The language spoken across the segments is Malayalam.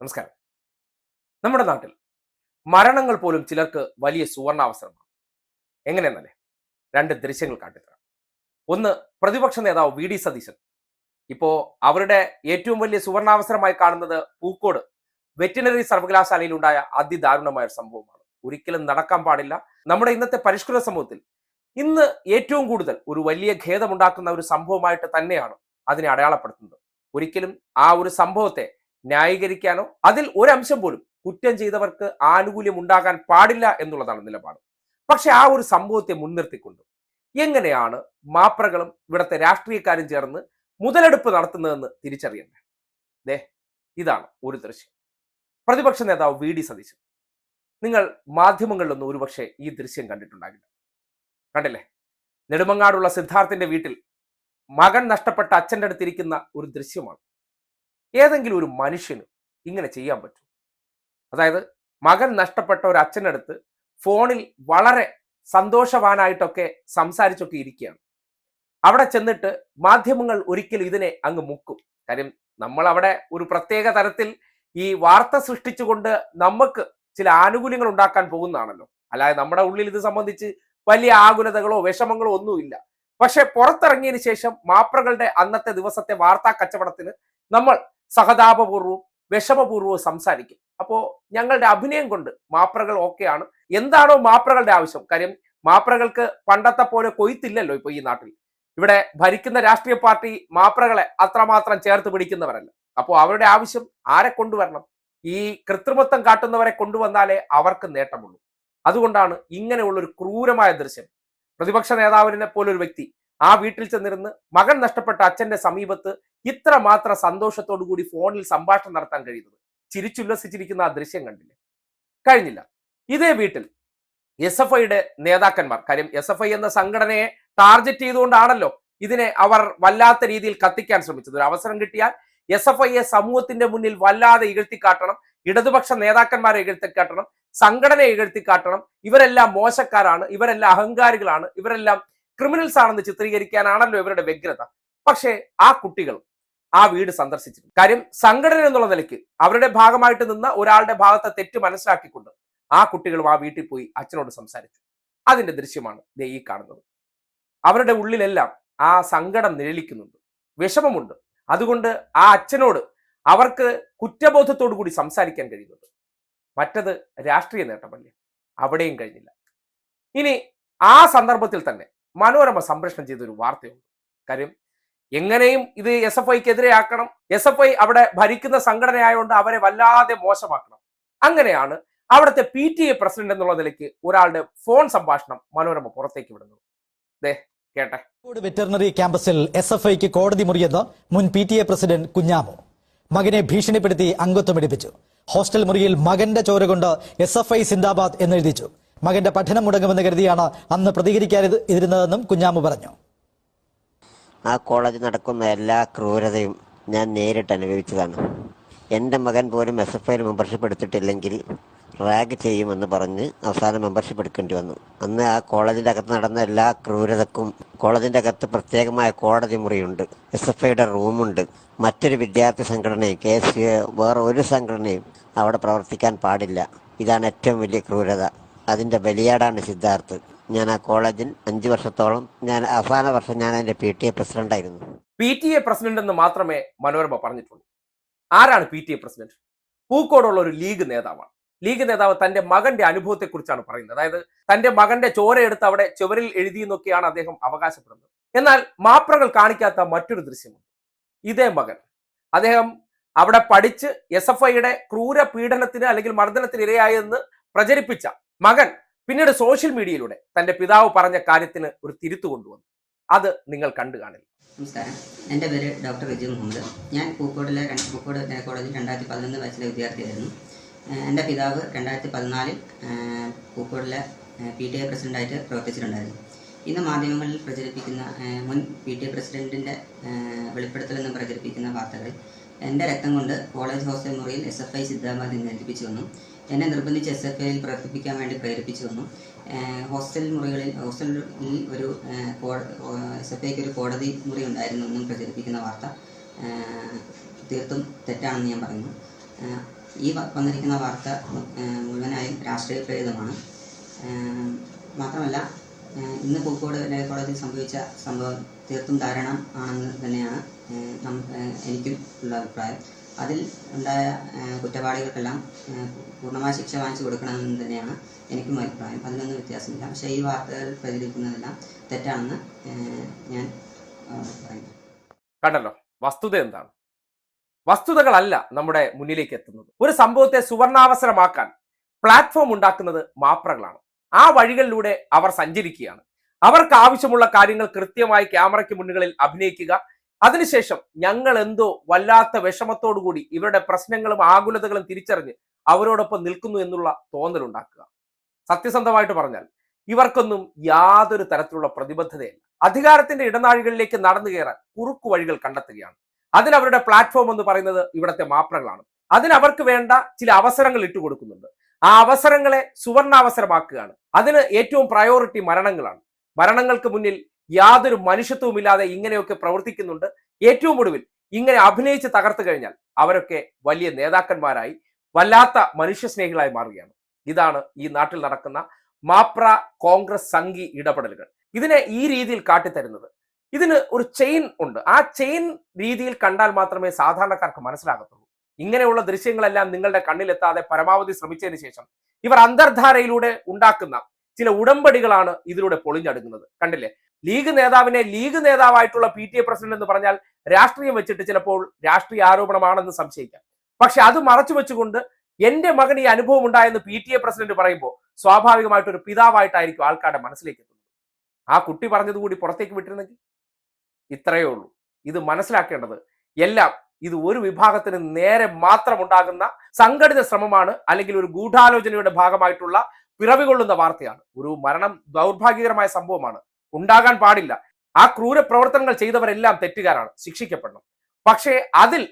നമസ്കാരം. നമ്മുടെ നാട്ടിൽ മരണങ്ങൾ പോലും ചിലർക്ക് വലിയ സുവർണാവസരമാണ്. എങ്ങനെയെന്നല്ലേ? രണ്ട് ദൃശ്യങ്ങൾ കാട്ടിത്തരാം. ഒന്ന് പ്രതിപക്ഷ നേതാവ് വി. ഡി. സതീശൻ. ഇപ്പോ അവരുടെ ഏറ്റവും വലിയ സുവർണാവസരമായി കാണുന്നത് പൂക്കോട് വെറ്റിനറി സർവകലാശാലയിൽ ഉണ്ടായ അതിദാരുണമായ ഒരു സംഭവമാണ്. ഒരിക്കലും നടക്കാൻ പാടില്ല. നമ്മുടെ ഇന്നത്തെ പരിഷ്കൃത സമൂഹത്തിൽ ഇന്ന് ഏറ്റവും കൂടുതൽ ഒരു വലിയ ഖേദമുണ്ടാക്കുന്ന ഒരു സംഭവമായിട്ട് തന്നെയാണ് അതിനെ അടയാളപ്പെടുത്തുന്നത്. ഒരിക്കലും ആ ഒരു സംഭവത്തെ ന്യായീകരിക്കാനോ അതിൽ ഒരംശം പോലും കുറ്റം ചെയ്തവർക്ക് ആനുകൂല്യം ഉണ്ടാകാൻ പാടില്ല എന്നുള്ളതാണ് നിലപാട്. പക്ഷെ ആ ഒരു സംഭവത്തെ മുൻനിർത്തിക്കൊണ്ട് എങ്ങനെയാണ് മാപ്രകളും ഇവിടുത്തെ രാഷ്ട്രീയക്കാരും ചേർന്ന് മുതലെടുപ്പ് നടത്തുന്നതെന്ന് തിരിച്ചറിയണ്ടേ ദേ ഇതാണ് ഒരു ദൃശ്യം. പ്രതിപക്ഷ നേതാവ് വി. ഡി. സതീശൻ. നിങ്ങൾ മാധ്യമങ്ങളിലൊന്നും ഒരുപക്ഷെ ഈ ദൃശ്യം കണ്ടിട്ടുണ്ടാകില്ല. കണ്ടില്ലേ? നെടുമങ്ങാടുള്ള സിദ്ധാർത്ഥിന്റെ വീട്ടിൽ മകൻ നഷ്ടപ്പെട്ട അച്ഛന്റെ അടുത്തിരിക്കുന്ന ഒരു ദൃശ്യമാണ്. ഏതെങ്കിലും ഒരു മനുഷ്യന് ഇങ്ങനെ ചെയ്യാൻ പറ്റും. അതായത് മകൻ നഷ്ടപ്പെട്ട ഒരു അച്ഛനടുത്ത് ഫോണിൽ വളരെ സന്തോഷവാനായിട്ടൊക്കെ സംസാരിച്ചൊക്കെ ഇരിക്കുകയാണ്. അവിടെ ചെന്നിട്ട് മാധ്യമങ്ങൾ ഒരിക്കലും ഇതിനെ അങ്ങ് മുക്കും. കാര്യം നമ്മൾ അവിടെ ഒരു പ്രത്യേക തരത്തിൽ ഈ വാർത്ത സൃഷ്ടിച്ചുകൊണ്ട് നമുക്ക് ചില ആനുകൂല്യങ്ങൾ ഉണ്ടാക്കാൻ പോകുന്നതാണല്ലോ. അല്ലാതെ നമ്മുടെ ഉള്ളിൽ ഇത് സംബന്ധിച്ച് വലിയ ആകുലതകളോ വിഷമങ്ങളോ ഒന്നുമില്ല. പക്ഷെ പുറത്തിറങ്ങിയതിന് ശേഷം മാപ്രകളുടെ അന്നത്തെ ദിവസത്തെ വാർത്താ കച്ചവടത്തിന് നമ്മൾ സഹതാപപൂർവവും വിഷമപൂർവവും സംസാരിക്കും. അപ്പോ ഞങ്ങളുടെ അഭിനയം കൊണ്ട് മാപ്രകൾ ഓക്കെയാണ്. എന്താണോ മാപ്രകളുടെ ആവശ്യം. കാര്യം മാപ്രകൾക്ക് പണ്ടത്തെ പോലെ കൊയ്ത്തില്ലല്ലോ ഇപ്പൊ ഈ നാട്ടിൽ. ഇവിടെ ഭരിക്കുന്ന രാഷ്ട്രീയ പാർട്ടി മാപ്രകളെ അത്രമാത്രം ചേർത്ത് പിടിക്കുന്നവരല്ല. അപ്പോൾ അവരുടെ ആവശ്യം ആരെ കൊണ്ടുവരണം? ഈ കൃത്രിമത്വം കാട്ടുന്നവരെ കൊണ്ടുവന്നാലേ അവർക്ക് നേട്ടമുള്ളൂ. അതുകൊണ്ടാണ് ഇങ്ങനെയുള്ള ഒരു ക്രൂരമായ ദൃശ്യം. പ്രതിപക്ഷ നേതാവിനെ പോലൊരു വ്യക്തി ആ വീട്ടിൽ ചെന്നിരുന്ന് മകൻ നഷ്ടപ്പെട്ട അച്ഛന്റെ സമീപത്ത് ഇത്ര മാത്രം സന്തോഷത്തോടു കൂടി ഫോണിൽ സംഭാഷണം നടത്താൻ കഴിയുന്നത്. ചിരിച്ചുല്ലസിച്ചിരിക്കുന്ന ആ ദൃശ്യം കണ്ടില്ലേ? കഴിഞ്ഞില്ല. ഇതേ വീട്ടിൽ എസ് എഫ് ഐയുടെ നേതാക്കന്മാർ കാര്യം എസ് എഫ് ഐ എന്ന സംഘടനയെ ടാർഗറ്റ് ചെയ്തുകൊണ്ടാണല്ലോ ഇതിനെ അവർ വല്ലാത്ത രീതിയിൽ കത്തിക്കാൻ ശ്രമിച്ചത്. ഒരു അവസരം കിട്ടിയാൽ എസ് എഫ് ഐയെ സമൂഹത്തിന്റെ മുന്നിൽ വല്ലാതെ ഇകഴ്ത്തിക്കാട്ടണം ഇടതുപക്ഷ നേതാക്കന്മാരെ ഇകഴ്ത്തിക്കാട്ടണം സംഘടനയെ ഇകഴ്ത്തിക്കാട്ടണം ഇവരെല്ലാം മോശക്കാരാണ് ഇവരെല്ലാം അഹങ്കാരികളാണ് ഇവരെല്ലാം ക്രിമിനൽസ് ആണെന്ന് ചിത്രീകരിക്കാനാണല്ലോ ഇവരുടെ വ്യഗ്രത. പക്ഷേ ആ കുട്ടികൾ ആ വീട് സന്ദർശിച്ചിരുന്നു. കാര്യം സംഘടന എന്നുള്ള നിലയ്ക്ക് അവരുടെ ഭാഗമായിട്ട് നിന്ന് ഒരാളുടെ ഭാഗത്തെ തെറ്റ് മനസ്സിലാക്കിക്കൊണ്ട് ആ കുട്ടികളും ആ വീട്ടിൽ പോയി അച്ഛനോട് സംസാരിച്ചു. അതിന്റെ ദൃശ്യമാണ് ദേ ഈ കാണുന്നത്. അവരുടെ ഉള്ളിലെല്ലാം ആ സങ്കടം നിഴലിക്കുന്നുണ്ട്. വിഷമമുണ്ട്. അതുകൊണ്ട് ആ അച്ഛനോട് അവർക്ക് കുറ്റബോധത്തോടു കൂടി സംസാരിക്കാൻ കഴിയുന്നുണ്ട്. മറ്റത് രാഷ്ട്രീയ നേട്ടമല്ലേ? അവിടെയും കഴിഞ്ഞില്ല. ഇനി ആ സന്ദർഭത്തിൽ തന്നെ മനോരമ സംപ്രേഷണം ചെയ്തൊരു വാർത്തയുണ്ട്. കാര്യം എങ്ങനെയും ഇത് എസ് എഫ് ഐക്കെതിരെ ആക്കണം. എസ് എഫ് ഐ അവിടെ ഭരിക്കുന്ന സംഘടനയായതുകൊണ്ട് അവരെ വല്ലാതെ മോശമാക്കണം. അങ്ങനെയാണ് അവിടുത്തെ പി ടി എ പ്രസിഡന്റ് എന്നുള്ള നിലയ്ക്ക് ഒരാളുടെ ഫോൺ സംഭാഷണം മനോരമ പുറത്തേക്ക് വിടുന്നത്. ദേ കേട്ടെ. വെറ്ററിനറി ക്യാമ്പസിൽ എസ് എഫ് ഐക്ക് കോടതി മുറിയെന്ന് മുൻ P T A president Kunhamu. മകനെ ഭീഷണിപ്പെടുത്തി അംഗത്വം എടുപ്പിച്ചു. ഹോസ്റ്റൽ മുറിയിൽ മകന്റെ ചോര കൊണ്ട് എസ് എഫ് ഐ സിന്ദാബാദ് എന്നെഴുതിച്ചു. മകന്റെ പഠനം മുടങ്ങുമെന്ന് കരുതിയാണ് അന്ന് പ്രതികരിക്കാതിരുന്നതെന്നും കുഞ്ഞാമു പറഞ്ഞു. ആ കോളേജിൽ നടക്കുന്ന എല്ലാ ക്രൂരതയും ഞാൻ നേരിട്ട് അനുഭവിച്ചതാണ്. എന്റെ മകൻ പോലും എസ് എഫ് ഐയിൽ മെമ്പർഷിപ്പ് എടുത്തിട്ടില്ലെങ്കിൽ റാഗ് ചെയ്യുമെന്ന് പറഞ്ഞ് അവസാനം മെമ്പർഷിപ്പ് എടുക്കേണ്ടി വന്നു. അന്ന് ആ കോളേജിന്റെ അകത്ത് നടന്ന എല്ലാ ക്രൂരതക്കും കോളേജിന്റെ അകത്ത് പ്രത്യേകമായ കോടതി മുറിയുണ്ട്. എസ് എഫ് ഐയുടെ റൂമുണ്ട്. മറ്റൊരു വിദ്യാർത്ഥി സംഘടനയും കെ എസ് വേറെ ഒരു സംഘടനയും അവിടെ പ്രവർത്തിക്കാൻ പാടില്ല. ഇതാണ് ഏറ്റവും വലിയ ക്രൂരത. അതിന്റെ ബലിയാടാണ് സിദ്ധാർത്ഥ്. ഞാൻ ആ കോളേജിൽ അഞ്ച് വർഷത്തോളം ഞാൻ അവസാന വർഷം ഞാൻ അതിന്റെ പി ടി എ പ്രസിഡന്റായിരുന്നു പി ടി എ പ്രസിഡന്റ് എന്ന് മാത്രമേ മനോരമ പറഞ്ഞിട്ടുള്ളൂ. ആരാണ് പി ടി എ പ്രസിഡന്റ്? പൂക്കോടുള്ള ഒരു ലീഗ് നേതാവാണ്. ലീഗ് നേതാവ് തന്റെ മകന്റെ അനുഭവത്തെക്കുറിച്ചാണ് പറയുന്നത്. അതായത് തന്റെ മകന്റെ ചോരയെടുത്ത് അവിടെ ചുവരിൽ എഴുതിയെന്നൊക്കെയാണ് അദ്ദേഹം അവകാശപ്പെടുന്നത്. എന്നാൽ മാപ്രകൾ കാണിക്കാത്ത മറ്റൊരു ദൃശ്യമുണ്ട്. ഇതേ മകൻ. അദ്ദേഹം അവിടെ പഠിച്ച് എസ് എഫ് ഐയുടെ ക്രൂര പീഡനത്തിന് അല്ലെങ്കിൽ മർദ്ദനത്തിന് ഇരയായെന്ന് പ്രചരിപ്പിച്ച മകൻ പിന്നീട് സോഷ്യൽ മീഡിയയിലൂടെ തന്റെ പിതാവ് പറഞ്ഞ കാര്യത്തിന് ഒരു തിരുത്തു കൊണ്ടുവന്നു. അത് നിങ്ങൾ കണ്ടു കാണില്ല നമസ്കാരം. എന്റെ പേര് ഡോക്ടർ വിജയ് മുഹമ്മദ്. ഞാൻ പൂക്കോടിലെ പൂക്കോട് കോളേജിൽ രണ്ടായിരത്തി പതിനൊന്ന് വയസ്സിലെ വിദ്യാർത്ഥിയായിരുന്നു. എന്റെ പിതാവ് രണ്ടായിരത്തി പതിനാലിൽ പൂക്കോടിലെ പി ടി എ പ്രസിഡന്റായിട്ട് പ്രവർത്തിച്ചിട്ടുണ്ടായിരുന്നു. ഇന്ന് മാധ്യമങ്ങളിൽ പ്രചരിപ്പിക്കുന്ന മുൻ പി ടി എ പ്രസിഡന്റിന്റെ വെളിപ്പെടുത്തലെന്ന് പ്രചരിപ്പിക്കുന്ന വാർത്തകൾ എന്റെ രക്തം കൊണ്ട് കോളേജ് ഹോസ്റ്റൽ മുറിയിൽ എസ് എഫ് ഐ സിദ്ധാബാദ് എന്ന് ഏൽപ്പിച്ചു വന്നു. എന്നെ നിർബന്ധിച്ച് എസ് എഫ് ഐയിൽ പ്രവർത്തിപ്പിക്കാൻ വേണ്ടി പ്രേരിപ്പിച്ചു വന്നു ഹോസ്റ്റൽ മുറികളിൽ ഹോസ്റ്റലിൽ ഒരു എസ് എഫ് ഐക്ക് ഒരു കോടതി മുറി ഉണ്ടായിരുന്നു എന്നും പ്രചരിപ്പിക്കുന്ന വാർത്ത. തീർത്തും തെറ്റാണെന്ന് ഞാൻ പറയുന്നു. ഈ വന്നിരിക്കുന്ന വാർത്ത മുഴുവനായും രാഷ്ട്രീയ പ്രേരിതമാണ് മാത്രമല്ല ഇന്ന് പൂക്കോട് കോളേജിൽ സംഭവിച്ച സംഭവം തീർത്തും ധാരണം ആണെന്ന് തന്നെയാണ് എനിക്കും ഉള്ള അഭിപ്രായം. അതിൽ ഉണ്ടായ കുറ്റവാളികൾക്കെല്ലാം പൂർണമായ ശിക്ഷ വാങ്ങിച്ചു കൊടുക്കണമെന്ന് തന്നെയാണ് എനിക്കും അഭിപ്രായം. അതിനൊന്നും വ്യത്യാസമില്ല. പക്ഷേ ഈ വാർത്തകൾ പ്രചരിക്കുന്നതെല്ലാം തെറ്റാണെന്ന് ഞാൻ പറയുന്നു. കണ്ടല്ലോ. വസ്തുത എന്താണ്? വസ്തുതകളല്ല നമ്മുടെ മുന്നിലേക്ക് എത്തുന്നത്. ഒരു സംഭവത്തെ സുവർണാവസരമാക്കാൻ പ്ലാറ്റ്ഫോം ഉണ്ടാക്കുന്നത് മാപ്രകളാണ്. ആ വഴികളിലൂടെ അവർ സഞ്ചരിക്കുകയാണ്. അവർക്ക് ആവശ്യമുള്ള കാര്യങ്ങൾ കൃത്യമായി ക്യാമറയ്ക്ക് മുന്നുകളിൽ അഭിനയിക്കുക അതിനുശേഷം ഞങ്ങൾ എന്തോ വല്ലാത്ത വിഷമത്തോടു കൂടി ഇവരുടെ പ്രശ്നങ്ങളും ആകുലതകളും തിരിച്ചറിഞ്ഞ് അവരോടൊപ്പം നിൽക്കുന്നു എന്നുള്ള തോന്നലുണ്ടാക്കുക. സത്യസന്ധമായിട്ട് പറഞ്ഞാൽ ഇവർക്കൊന്നും യാതൊരു തരത്തിലുള്ള പ്രതിബദ്ധതയില്ല. അധികാരത്തിന്റെ ഇടനാഴികളിലേക്ക് നടന്നു കയറാൻ കുറുക്കു വഴികൾ കണ്ടെത്തുകയാണ്. അതിന് അവരുടെ പ്ലാറ്റ്ഫോം എന്ന് പറയുന്നത് ഇവിടുത്തെ മാപ്രകളാണ്. അതിനവർക്ക് വേണ്ട ചില അവസരങ്ങൾ ഇട്ടുകൊടുക്കുന്നുണ്ട് ആ അവസരങ്ങളെ സുവർണാവസരമാക്കുകയാണ്. അതിന് ഏറ്റവും പ്രയോറിറ്റി മരണങ്ങളാണ്. മരണങ്ങൾക്ക് മുന്നിൽ യാതൊരു മനുഷ്യത്വവുമില്ലാതെ ഇങ്ങനെയൊക്കെ പ്രവർത്തിക്കുന്നുണ്ട്. ഏറ്റവും ഒടുവിൽ ഇങ്ങനെ അഭിനയിച്ച് തകർത്തു കഴിഞ്ഞാൽ അവരൊക്കെ വലിയ നേതാക്കന്മാരായി വല്ലാത്ത മനുഷ്യസ്നേഹികളായി മാറുകയാണ്. ഇതാണ് ഈ നാട്ടിൽ നടക്കുന്ന മാപ്ര കോൺഗ്രസ് സംഘി ഇടപെടലുകൾ. ഇതിനെ ഈ രീതിയിൽ കാട്ടിത്തരുന്നത്. ഇതിന് ഒരു ചെയിൻ ഉണ്ട്. ആ ചെയിൻ രീതിയിൽ കണ്ടാൽ മാത്രമേ സാധാരണക്കാർക്ക് മനസ്സിലാകത്തുള്ളൂ. ഇങ്ങനെയുള്ള ദൃശ്യങ്ങളെല്ലാം നിങ്ങളുടെ കണ്ണിലെത്താതെ പരമാവധി ശ്രമിച്ചതിന് ശേഷം ഇവർ അന്തർധാരയിലൂടെ ഉണ്ടാക്കുന്ന ചില ഉടമ്പടികളാണ് ഇതിലൂടെ പൊളിഞ്ഞടുങ്ങുന്നത് കണ്ടില്ലേ? ലീഗ് നേതാവിനെ ലീഗ് നേതാവായിട്ടുള്ള പി ടി എ പ്രസിഡന്റ് എന്ന് പറഞ്ഞാൽ രാഷ്ട്രീയം വെച്ചിട്ട് ചിലപ്പോൾ രാഷ്ട്രീയ ആരോപണമാണെന്ന് സംശയിക്കാം. പക്ഷെ അത് മറച്ചു വെച്ചുകൊണ്ട് എന്റെ മകൻ ഈ അനുഭവം ഉണ്ടായെന്ന് പി ടി എ പ്രസിഡന്റ് പറയുമ്പോൾ സ്വാഭാവികമായിട്ട് ഒരു പിതാവായിട്ടായിരിക്കും ആൾക്കാരുടെ മനസ്സിലേക്ക് എത്തുന്നത്. ആ കുട്ടി പറഞ്ഞത് കൂടി പുറത്തേക്ക് വിട്ടിരുന്നെങ്കിൽ? ഇത്രയേ ഉള്ളൂ. ഇത് മനസ്സിലാക്കേണ്ടത് എല്ലാം ഇത് ഒരു വിഭാഗത്തിന് നേരെ മാത്രം ഉണ്ടാകുന്ന സംഘടിത ശ്രമമാണ് അല്ലെങ്കിൽ ഒരു ഗൂഢാലോചനയുടെ ഭാഗമായിട്ടുള്ള പിറവികൊള്ളുന്ന വാർത്തയാണ്. ഒരു മരണം ദൗർഭാഗ്യകരമായ സംഭവമാണ്. ഉണ്ടാകാൻ പാടില്ല. ആ ക്രൂര പ്രവർത്തനങ്ങൾ ചെയ്തവരെല്ലാം തെറ്റുകാരാണ് ശിക്ഷിക്കപ്പെടണം പക്ഷേ അതിൽ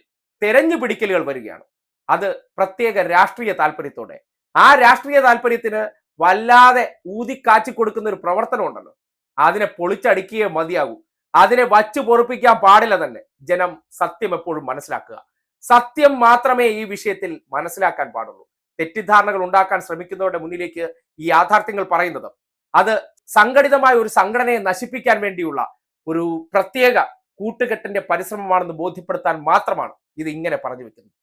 തെരഞ്ഞു പിടിക്കലുകൾ വരികയാണ്. അത് പ്രത്യേക രാഷ്ട്രീയ താല്പര്യത്തോടെ. ആ രാഷ്ട്രീയ താല്പര്യത്തിന് വല്ലാതെ ഊതിക്കാച്ചി കൊടുക്കുന്ന ഒരു പ്രവർത്തനം ഉണ്ടല്ലോ. അതിനെ പൊളിച്ചടിക്കുകയേ മതിയാകൂ. അതിനെ വച്ചു പൊറുപ്പിക്കാൻ പാടില്ല തന്നെ. ജനം സത്യം എപ്പോഴും മനസ്സിലാക്കുക. സത്യം മാത്രമേ ഈ വിഷയത്തിൽ മനസ്സിലാക്കാൻ പാടുള്ളൂ. തെറ്റിദ്ധാരണകൾ ഉണ്ടാക്കാൻ ശ്രമിക്കുന്നവരുടെ മുന്നിലേക്ക് ഈ യാഥാർത്ഥ്യങ്ങൾ പറയുന്നത്. അത് സംഘടിതമായ ഒരു സംഘടനയെ നശിപ്പിക്കാൻ വേണ്ടിയുള്ള ഒരു പ്രത്യേക കൂട്ടുകെട്ടിന്റെ പരിശ്രമമാണെന്ന് ബോധ്യപ്പെടുത്താൻ മാത്രമാണ് ഇത് ഇങ്ങനെ പറഞ്ഞു വെക്കുന്നത്.